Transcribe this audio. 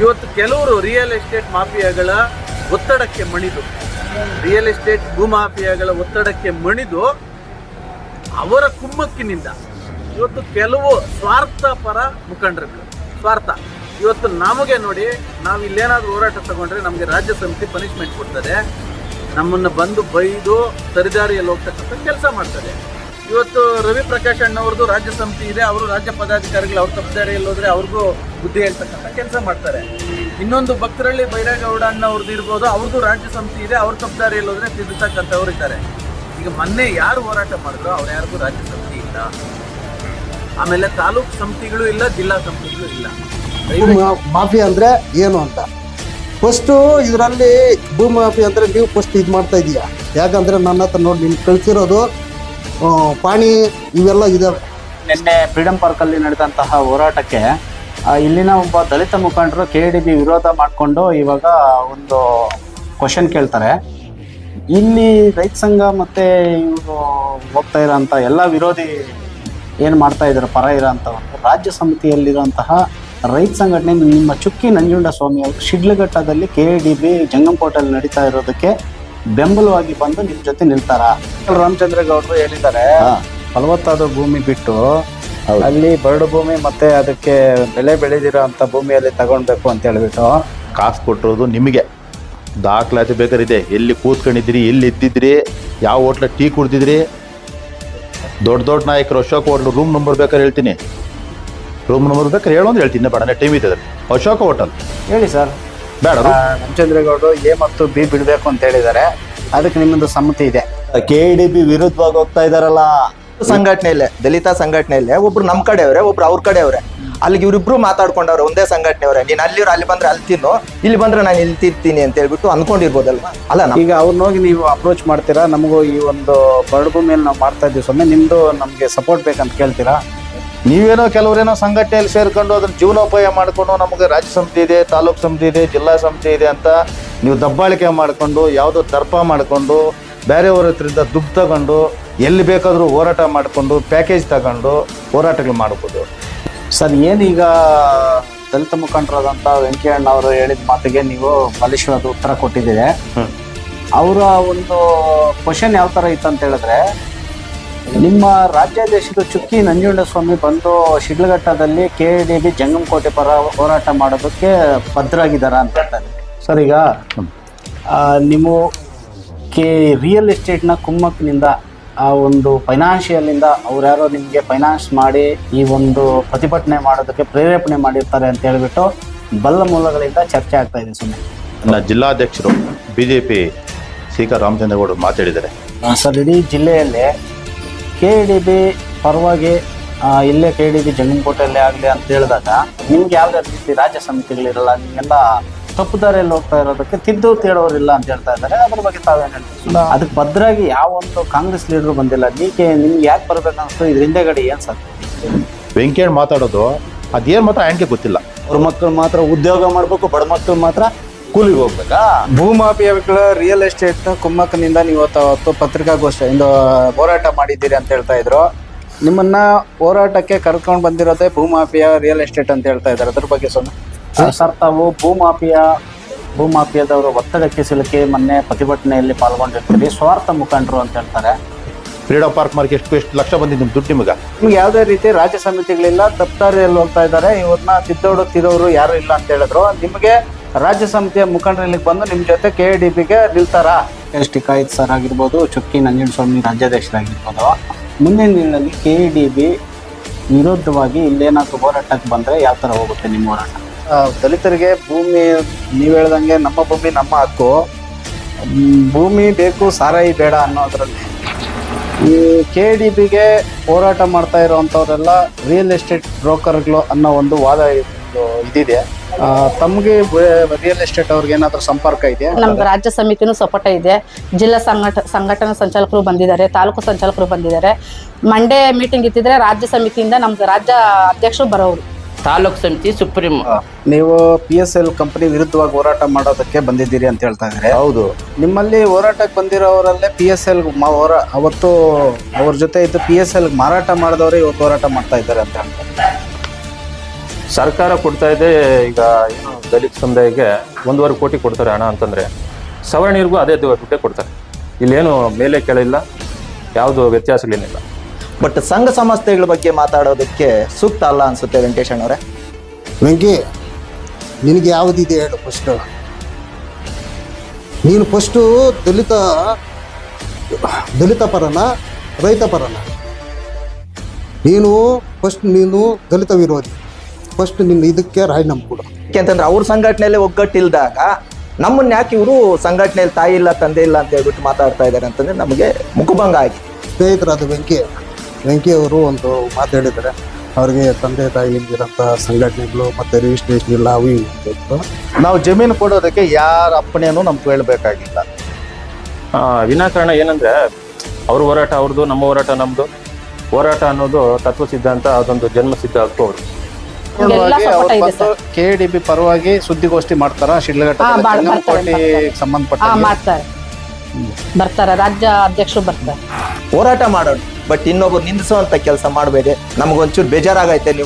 ಇವತ್ತು ಕೆಲವರು real estate ಮಾಫಿಯಾಗಳ ಒತ್ತಡಕ್ಕೆ ಮಣಿದು ರಿಯಲ್ ಎಸ್ಟೇಟ್ ಭೂ ಭೂಮಾಫಿಯಾಗಳ ಒತ್ತಡಕ್ಕೆ ಮಣಿದು ಅವರ ಕುಮ್ಮಕ್ಕಿನಿಂದ ಇವತ್ತು ಕೆಲವು ಸ್ವಾರ್ಥ ಪರ ಮುಖಂಡರು ಸ್ವಾರ್ಥ. ಇವತ್ತು ನಮಗೆ ನೋಡಿ ನಾವು ಇಲ್ಲೇನಾದರೂ ಹೋರಾಟ ತಗೊಂಡ್ರೆ ನಮಗೆ ರಾಜ್ಯ ಸಮಿತಿ ಪನಿಷ್ಮೆಂಟ್ ಕೊಡ್ತದೆ. ನಮ್ಮನ್ನು ಬಂದು ಬೈದು ಸರಿದಾರಿಯಲ್ಲಿ ಹೋಗ್ತಕ್ಕಂಥ ಕೆಲಸ ಮಾಡ್ತಾರೆ ಇವತ್ತು ರವಿ ಪ್ರಕಾಶ್ ಅಣ್ಣವ್ರದ್ದು ರಾಜ್ಯ ಸಮಿತಿ ಇದೆ, ಅವರು ರಾಜ್ಯ ಪದಾಧಿಕಾರಿಗಳು ಅವ್ರ ತಪ್ಪದಾರಿಯಲ್ಲಿ ಹೋದರೆ ಅವ್ರಿಗೂ ಬುದ್ಧಿ ಹೇಳ್ತಕ್ಕಂಥ ಕೆಲಸ ಮಾಡ್ತಾರೆ. ಇನ್ನೊಂದು ಭಕ್ತರಳ್ಳಿ ಬೈರೇಗೌಡ ಅನ್ನೋರ್ದು ಇರ್ಬೋದು ಅವ್ರದ್ದು ರಾಜ್ಯ ಸಮಿತಿ ಇದೆ ಅವ್ರ ತಪ್ಪದಾರಿಯಲ್ಲಿ ಹೋದ್ರೆ ತಿದ್ದತಕ್ಕಂಥವ್ರು ಇದ್ದಾರೆ. ಈಗ ಮೊನ್ನೆ ಯಾರು ಹೋರಾಟ ಮಾಡಿದ್ರು ಅವ್ರು ಯಾರಿಗೂ ರಾಜ್ಯ ಸಮಿತಿ ಇಲ್ಲ. ಆಮೇಲೆ ತಾಲೂಕು ಸಮಿತಿಗಳು ಇಲ್ಲ ಜಿಲ್ಲಾ ಸಮಿತಿಗಳು ಇಲ್ಲ. ಭೂ ಮಾಫಿ ಅಂದ್ರೆ ಏನು ಅಂತ? ಫಸ್ಟು ಇದರಲ್ಲಿ ಭೂಮಾಫಿ ಅಂದ್ರೆ ನೀವು ಫಸ್ಟ್ ಇದು ಮಾಡ್ತಾ ಇದೀಯಾ? ಯಾಕಂದ್ರೆ ನನ್ನ ಹತ್ರ ನೋಡಿ ನಿಮ್ಗೆ ಕಳ್ಸಿರೋದು ಪಾಣಿ ಇವೆಲ್ಲ ಇದಾವೆ. ನಿನ್ನೆ ಫ್ರೀಡಂ ಪಾರ್ಕ್ ಅಲ್ಲಿ ನಡೆದಂತಹ ಹೋರಾಟಕ್ಕೆ ಇಲ್ಲಿನ ಒಬ್ಬ ದಲಿತ ಮುಖಂಡರು ಕೆ ಡಿ ಬಿ ವಿರೋಧ ಮಾಡಿಕೊಂಡು ಇವಾಗ ಒಂದು ಕ್ವಶನ್ ಕೇಳ್ತಾರೆ. ಇಲ್ಲಿ ರೈತ ಸಂಘ ಮತ್ತು ಇವರು ಹೋಗ್ತಾ ಇರೋಂಥ ಎಲ್ಲ ವಿರೋಧಿ ಏನು ಮಾಡ್ತಾ ಇದ್ದಾರೆ ಪರ ಇರೋಂಥ ಒಂದು ರಾಜ್ಯ ಸಮಿತಿಯಲ್ಲಿರುವಂತಹ ರೈತ ಸಂಘಟನೆ ನಿಮ್ಮ ಚುಕ್ಕಿ ನಂಜುಂಡ ಸ್ವಾಮಿ ಅವರು ಶಿಡ್ಲಘಟ್ಟದಲ್ಲಿ ಕೆ ಡಿ ಬಿ ಜಂಗಂಕೋಟಲ್ಲಿ ನಡೀತಾ ಇರೋದಕ್ಕೆ ಬೆಂಬಲವಾಗಿ ಬಂದು ನಿಮ್ಮ ಜೊತೆ ನಿಲ್ತಾರ? ರಾಮಚಂದ್ರ ಗೌಡರು ಹೇಳಿದ್ದಾರೆ. ಫಲವತ್ತಾದ ಭೂಮಿ ಬಿಟ್ಟು ಅಲ್ಲಿ ಬರಡು ಭೂಮಿ ಮತ್ತೆ ಅದಕ್ಕೆ ಬೆಳೆ ಬೆಳೆದಿರೋ ಅಂತ ಭೂಮಿಯಲ್ಲಿ ತಗೊಳ್ಬೇಕು ಅಂತ ಹೇಳ್ಬಿಟ್ಟು. ಕಾಸು ಕೊಟ್ಟಿರೋದು ನಿಮಗೆ. ದಾಖಲಾತಿ ಬೇಕಾರಿದೆ. ಎಲ್ಲಿ ಕೂತ್ಕೊಂಡಿದ್ರಿ ಎಲ್ಲಿ ಇದ್ದಿದ್ರಿ ಯಾವ ಹೋಟ್ಲ ಟೀ ಕುಡ್ದಿದ್ರಿ ದೊಡ್ಡ ದೊಡ್ಡ ನಾಯಕರು ಅಶೋಕ ಹೋಟ್ಲು ರೂಮ್ ನಂಬರ್ ಬೇಕಾದ್ರೆ ಹೇಳ್ತೀನಿ. ರೂಮ್ ನಂಬರ್ ಬೇಕಾದ್ರೆ ಹೇಳೋ ಅಂತ ಹೇಳ್ತೀನಿ. ಬೇಡ ಟೀಮ್ ಇದೆ ಅಶೋಕ ಹೋಟೆಲ್ ಹೇಳಿ ಸರ್ ಬೇಡ ರಾಮಚಂದ್ರೇಗೌಡರು ಎ ಮತ್ತು ಬಿ ಬಿಡಬೇಕು ಅಂತ ಹೇಳಿದ್ದಾರೆ. ಅದಕ್ಕೆ ನಿಮ್ಮದು ಸಮ್ಮತಿ ಇದೆ. ಕೆ ಡಿ ಬಿ ವಿರುದ್ಧವಾಗಿ ಹೋಗ್ತಾ ಇದಾರಲ್ಲ. ಸಂಘಟನೆಯಲ್ಲೇ ದಲಿತ ಸಂಘಟನೆಯಲ್ಲೇ ಒಬ್ರು ನಮ್ ಕಡೆಯವ್ರೆ ಒಬ್ರು ಅವ್ರ ಕಡೆಯವ್ರೆ. ಅಲ್ಲಿಗೆ ಇವ್ರಿಬ್ರು ಮಾತಾಡ್ಕೊಂಡವ್ರೆ ಒಂದೇ ಸಂಘಟನೆಯವ್ರೆ. ನೀನ್ ಅಲ್ಲಿ ಅಲ್ಲಿ ಬಂದ್ರೆ ಅಲ್ಲಿ ತಿನ್ನು ಇಲ್ಲಿ ಬಂದ್ರೆ ನಾನು ಇಲ್ಲಿ ತಿರ್ತೀನಿ ಅಂತ ಹೇಳ್ಬಿಟ್ಟು ಅನ್ಕೊಂಡಿರ್ಬೋದಲ್ವಾ? ಅಲ್ಲ ನಮ್ ಈಗ ಅವ್ರನ್ನ ಹೋಗಿ ನೀವು ಅಪ್ರೋಚ್ ಮಾಡ್ತೀರಾ? ನಮಗೂ ಈ ಒಂದು ಬರಡು ಭೂಮಿಯಲ್ಲಿ ನಾವು ಮಾಡ್ತಾ ಇದ್ದೀವಿ ಸ್ವಾಮಿ. ನಿಮ್ದು ನಮಗೆ ಸಪೋರ್ಟ್ ಬೇಕಂತ ಕೇಳ್ತೀರಾ? ನೀವೇನೋ ಕೆಲವರೇನೋ ಸಂಘಟನೆಯಲ್ಲಿ ಸೇರ್ಕೊಂಡು ಅದನ್ನ ಜೀವನೋಪಾಯ ಮಾಡ್ಕೊಂಡು ನಮಗೆ ರಾಜ್ಯ ಸಮಿತಿ ಇದೆ ತಾಲೂಕು ಸಮಿತಿ ಇದೆ ಜಿಲ್ಲಾ ಸಮಿತಿ ಇದೆ ಅಂತ ನೀವು ದಬ್ಬಾಳಿಕೆ ಮಾಡಿಕೊಂಡು ಯಾವುದೋ ದರ್ಪ ಮಾಡಿಕೊಂಡು ಬೇರೆಯವ್ರ ಹತ್ರದಿಂದ ದುಡ್ಡು ತಗೊಂಡು ಎಲ್ಲಿ ಬೇಕಾದರೂ ಹೋರಾಟ ಮಾಡಿಕೊಂಡು ಪ್ಯಾಕೇಜ್ ತಗೊಂಡು ಹೋರಾಟಗಳು ಮಾಡ್ಬೋದು. ಸರ್ ಏನೀಗ ದಲಿತ ಮುಖಂಡರಾದಂಥ ವೆಂಕಯ್ಯಣ್ಣ ಅವರು ಹೇಳಿದ ಮಾತಿಗೆ ನೀವು ಬಲಿಷ್ಠವಾದ ಉತ್ತರ ಕೊಟ್ಟಿದ್ದೀರಿ. ಅವರ ಒಂದು ಕ್ವಶನ್ ಯಾವ ಥರ ಇತ್ತು ಅಂತ ಹೇಳಿದ್ರೆ ನಿಮ್ಮ ರಾಜ್ಯಾಧ್ಯಕ್ಷರು ಚುಕ್ಕಿ ನಂಜುಂಡ ಸ್ವಾಮಿ ಬಂದು ಶಿಡ್ಲಘಟ್ಟದಲ್ಲಿ ಕೆ ಡಿ ಬಿ ಜಂಗಮಕೋಟೆ ಪರ ಹೋರಾಟ ಮಾಡೋದಕ್ಕೆ ಭದ್ರಾಗಿದ್ದಾರ ಅಂತ ಹೇಳ್ತಾರೆ ಸರ್ ಈಗ ನಿಮ್ಮ ನೀವು ಕೆ ರಿಯಲ್ ಎಸ್ಟೇಟ್ನ ಕುಮ್ಮಕ್ಕಿನಿಂದ ಆ ಒಂದು ಫೈನಾನ್ಷಿಯಲಿಂದ ಅವ್ರು ಯಾರೋ ನಿಮಗೆ ಫೈನಾನ್ಸ್ ಮಾಡಿ ಈ ಒಂದು ಪ್ರತಿಭಟನೆ ಮಾಡೋದಕ್ಕೆ ಪ್ರೇರೇಪಣೆ ಮಾಡಿರ್ತಾರೆ ಅಂತ ಹೇಳಿಬಿಟ್ಟು ಬಲ್ಲ ಮೂಲಗಳಿಂದ ಚರ್ಚೆ ಆಗ್ತಾ ಇದೆ ಸುಮ್ಮನೆ ನನ್ನ ಜಿಲ್ಲಾಧ್ಯಕ್ಷರು B J P C K ರಾಮಚಂದ್ರಗೌಡರು ಮಾತಾಡಿದ್ದಾರೆ ಸರ್ ಇಡೀ ಜಿಲ್ಲೆಯಲ್ಲಿ ಕೆ ಡಿ ಬಿ ಪರವಾಗಿ ಆ, ಇಲ್ಲೇ ಕೆ ಡಿ ಬಿ ಜಂಗಮಕೋಟೆಯಲ್ಲೇ ಆಗಲಿ ಅಂತ ಹೇಳಿದಾಗ ನಿಮ್ಗೆ ಯಾವುದೇ ರೀತಿ ರಾಜ್ಯ ಸಮಿತಿಗಳಿರಲ್ಲ ನಿಮ್ಗೆಲ್ಲ ತಪ್ಪು ದಾರಿಯಲ್ಲಿ ಹೋಗ್ತಾ ಇರೋದಕ್ಕೆ ತಿದ್ದು ತೇಳೋರಿಲ್ಲ ಅಂತ ಹೇಳ್ತಾ ಇದ್ದಾರೆ. ಅದ್ರ ಬಗ್ಗೆ ತಾವೇನು ಹೇಳ್ತೀವಿ ಅದಕ್ಕೆ ಭದ್ರಾಗಿ ಯಾವ ಒಂದು ಕಾಂಗ್ರೆಸ್ ಲೀಡರ್ ಬಂದಿಲ್ಲ. ನೀಕೆ ನಿಮ್ಗೆ ಯಾಕೆ ಬರ್ಬೇಕನ್ನಿಸ್ತು? ಇದ್ರ ಹಿಂದೆಗಡೆ ಏನು ಸರ್? ವೆಂಕಯ್ಯ ಮಾತಾಡೋದು ಅದೇನು ಮಾತ್ರ ಆ್ಯನ್ಗೆ ಗೊತ್ತಿಲ್ಲ. ಅವ್ರ ಮಕ್ಕಳು ಮಾತ್ರ ಉದ್ಯೋಗ ಮಾಡ್ಬೇಕು ಬಡ ಮಕ್ಕಳು ಮಾತ್ರ ಕೂಲಿಗೆ ಹೋಗ್ಬೇಕಾ? ಭೂಮಾಫಿಯಾಗಳ ರಿಯಲ್ ಎಸ್ಟೇಟ್ ಕುಮ್ಮಕ್ಕನಿಂದ ನೀವು ಅವತ್ತು ಪತ್ರಿಕಾಗೋಷ್ಠಿ ಇಂದು ಹೋರಾಟ ಮಾಡಿದ್ದೀರಿ ಅಂತ ಹೇಳ್ತಾ ಇದ್ರು. ನಿಮ್ಮನ್ನ ಹೋರಾಟಕ್ಕೆ ಕರ್ಕೊಂಡು ಬಂದಿರೋದೇ ಭೂಮಾಫಿಯಾ ರಿಯಲ್ ಎಸ್ಟೇಟ್ ಅಂತ ಹೇಳ್ತಾ ಇದ್ದಾರೆ. ಅದ್ರ ಬಗ್ಗೆ ಸೊನ್ನೆ. ಸರ್ ತಾವು ಭೂಮಾಫಿಯಾ ಭೂಮಾಫಿಯಾದವರು ಒತ್ತಡಕ್ಕೆ ಸಿಲುಕಿ ಮೊನ್ನೆ ಪ್ರತಿಭಟನೆಯಲ್ಲಿ ಪಾಲ್ಗೊಂಡಿರ್ತೀರಿ. ಸ್ವಾರ್ಥ ಮುಖಂಡರು ಅಂತ ಹೇಳ್ತಾರೆ. ಫ್ರೀಡಮ್ ಪಾರ್ಕ್ ಮಾರ್ಕ್ ಎಷ್ಟು ಎಷ್ಟು ಲಕ್ಷ ಬಂದಿದ್ದು ನಿಮ್ಮ ದುಡ್ಡು ನಿಮಗೆ? ನಿಮ್ಗೆ ಯಾವುದೇ ರೀತಿ ರಾಜ್ಯ ಸಮಿತಿಗಳಿಲ್ಲ ತಪ್ಪಾರಿಯಲ್ಲಿ ಹೋಗ್ತಾ ಇದ್ದಾರೆ. ಇವ್ರನ್ನ ತಿದ್ದೋಡುತ್ತಿರೋರು ಯಾರು ಇಲ್ಲ ಅಂತ ಹೇಳಿದ್ರು. ನಿಮಗೆ ರಾಜ್ಯ ಸಮಿತಿಯ ಮುಖಂಡರಲ್ಲಿ ಇಲ್ಲಿಗೆ ಬಂದು ನಿಮ್ಮ ಜೊತೆ ಕೆ ಡಿ ಬಿಗೆ ನಿಲ್ತಾರಾ? ಎಸ್ ಟಿ ಕಾಯಿತ್ ಸರ್ ಆಗಿರ್ಬೋದು ಚುಕ್ಕಿ ನಂಜನಸ್ವಾಮಿ ರಾಜ್ಯಾಧ್ಯಕ್ಷರಾಗಿರ್ಬೋದು. ಮುಂದಿನ ದಿನದಲ್ಲಿ ಕೆ ಡಿ ಬಿ ವಿರುದ್ಧವಾಗಿ ಇಲ್ಲೇನಾದರೂ ಹೋರಾಟಕ್ಕೆ ಬಂದರೆ ಯಾವ ಥರ ಹೋಗುತ್ತೆ ನಿಮ್ಮ ಹೋರಾಟ? ದಲಿತರಿಗೆ ಭೂಮಿ, ನೀವು ಹೇಳ್ದಂಗೆ ನಮ್ಮ ಭೂಮಿ, ನಮ್ಮ ಹಕ್ಕು. ಭೂಮಿ ಬೇಕು, ಸಾರಾಯಿ ಬೇಡ ಅನ್ನೋದ್ರಲ್ಲಿ. ಈ ಕೆ ಡಿ ಬಿಗೆ ಹೋರಾಟ ಮಾಡ್ತಾ ಇರೋವಂಥವ್ರೆಲ್ಲ ರಿಯಲ್ ಎಸ್ಟೇಟ್ ಬ್ರೋಕರ್ಗಳು ಅನ್ನೋ ಒಂದು ವಾದ ಇದು ಇದಿದೆ. ತಮಗೆ ರಿಯಲ್ ಎಸ್ಟೇಟ್ ಅವ್ರಿಗೆ ಏನಾದರೂ ಸಂಪರ್ಕ ಇದೆ ನಮ್ಮ ರಾಜ್ಯ ಸಮಿತಿನೂ ಸಪೋರ್ಟ ಇದೆ. ಜಿಲ್ಲಾ ಸಂಘಟ, ಸಂಘಟನಾ ಸಂಚಾಲಕರು ಬಂದಿದ್ದಾರೆ, ತಾಲೂಕು ಸಂಚಾಲಕರು ಬಂದಿದ್ದಾರೆ. ಮಂಡೇ ಮೀಟಿಂಗ್ ಇತ್ತಿದ್ರೆ ರಾಜ್ಯ ಸಮಿತಿಯಿಂದ ನಮ್ಗೆ ರಾಜ್ಯ ಅಧ್ಯಕ್ಷರು ಬರೋರು ತಾಲೂಕ್ ಸಮಿತಿ ಸುಪ್ರೀಂ. ನೀವು ಪಿ ಎಸ್ ಎಲ್ ಕಂಪನಿ ವಿರುದ್ಧವಾಗಿ ಹೋರಾಟ ಮಾಡೋದಕ್ಕೆ ಬಂದಿದ್ದೀರಿ ಅಂತ ಹೇಳ್ತಾ ಇದ್ದಾರೆ. ಹೌದು. ನಿಮ್ಮಲ್ಲಿ ಹೋರಾಟಕ್ಕೆ ಬಂದಿರೋರಲ್ಲೇ ಪಿ ಎಸ್ ಎಲ್ ಹೋರ ಅವತ್ತು ಅವ್ರ ಜೊತೆ ಇದ್ದು ಪಿ ಎಸ್ ಎಲ್ ಮಾರಾಟ ಮಾಡಿದವರೇ ಇವತ್ತು ಹೋರಾಟ ಮಾಡ್ತಾ ಇದ್ದಾರೆ ಅಂತ ಹೇಳ್ತಾರೆ. ಸರ್ಕಾರ ಕೊಡ್ತಾ ಇದೆ ಈಗ ಏನು ದಲಿತ ಸಮುದಾಯಕ್ಕೆ ಒಂದೂವರೆ ಕೋಟಿ ಕೊಡ್ತಾರೆ ಹಣ ಅಂತಂದ್ರೆ ಸವರ್ಣಿಯರಿಗೂ ಅದೇ ದುಡ್ಡೇ ಕೊಡ್ತಾರೆ. ಇಲ್ಲೇನು ಮೇಲೆ ಕೇಳಿಲ್ಲ ಯಾವುದು ವ್ಯತ್ಯಾಸಗಳೇನಿಲ್ಲ. ಬಟ್ ಸಂಘ ಸಂಸ್ಥೆಗಳ ಬಗ್ಗೆ ಮಾತಾಡೋದಕ್ಕೆ ಸೂಕ್ತ ಅಲ್ಲ ಅನ್ಸುತ್ತೆ ವೆಂಕಟೇಶ್ ಅಣ್ಣವ್ರೆ? ವೆಂಕಿ ನಿನಗೆ ಯಾವುದಿದೆ ಹೇಳು ಫಸ್ಟ್ ನೀನು ಫಸ್ಟು ದಲಿತ ದಲಿತ ಪರನ ರೈತ ಪರನ? ನೀನು ಫಸ್ಟ್ ನೀನು ದಲಿತ ವಿರೋಧಿ. ಫಸ್ಟ್ ನಿನ್ನ ಇದಕ್ಕೆ ರಾಜೀನಾಮೆ ಕೊಡು ಯಾಕೆಂತಂದ್ರೆ ಅವ್ರ ಸಂಘಟನೆಯಲ್ಲಿ ಒಗ್ಗಟ್ಟಿಲ್ದಾಗ ನಮ್ಮನ್ನ ಯಾಕೆ ಇವರು ಸಂಘಟನೆಯಲ್ಲಿ ತಾಯಿ ಇಲ್ಲ ತಂದೆ ಇಲ್ಲ ಅಂತ ಹೇಳ್ಬಿಟ್ಟು ಮಾತಾಡ್ತಾ ಇದ್ದಾರೆ ಅಂತಂದ್ರೆ ನಮಗೆ ಮುಖಭಂಗ ಆಗಿದೆ ಸ್ನೇಹಿತರಾದ ವೆಂಕಿ ವೆಂಕಿ ಅವರು ಒಂದು ಮಾತು ಹೇಳಿದ್ದಾರೆ. ಅವ್ರಿಗೆ ತಂದೆ ತಾಯಿ ಇಲ್ದಿರೋಂಥ ಸಂಘಟನೆಗಳು ಮತ್ತು ರಿಜಿಸ್ಟ್ರೇಷನ್ ಇಲ್ಲ ಅವು ಇವು ಅಂತ ಇತ್ತು. ನಾವು ಜಮೀನು ಕೊಡೋದಕ್ಕೆ ಯಾರ ಅಪ್ಪಣೆಯನ್ನು ನಮ್ಗೆ ಕೇಳಬೇಕಾಗಿಲ್ಲ. ಆ, ವಿನಾಕಾರಣ ಏನಂದ್ರೆ ಅವ್ರ ಹೋರಾಟ ಅವ್ರದ್ದು ನಮ್ಮ ಹೋರಾಟ ನಮ್ದು. ಹೋರಾಟ ಅನ್ನೋದು ತತ್ವ ಸಿದ್ಧಾಂತ ಅದೊಂದು ಜನ್ಮ ಸಿದ್ಧ ಹಕ್ಕು ಅವ್ರು ಎಲ್ಲ ಸಪೋರ್ಟ್ ಇದೆ ಸರ್. ಕೆ ಡಿ ಬಿ ಪರವಾಗಿ ಸುದ್ದಿಗೋಷ್ಠಿ ಮಾಡ್ತಾರ? ಶಿಡ್ಲಘಟ್ಟ ಮಾಡ್- ಮಾಡ್ತಾರೆ, ಕೋಟಿ ಸಂಬಂಧಪಟ್ಟ ಹಾ ಮಾಡ್ತಾರೆ. ಬರ್ತಾರೆ ರಾಜ್ಯ ಅಧ್ಯಕ್ಷರು ಬರ್ತಾರೆ. ಹೋರಾಟ ಮಾಡೋಣ ಬಟ್ ಇನ್ನೊಬ್ರು ನಿಂದಿಸುವಂತ ಕೆಲಸ ಮಾಡಬೇಡಿ. ನಮಗೊಂಚೂರು ಬೇಜಾರಾಗೈತೆ ನೀವು.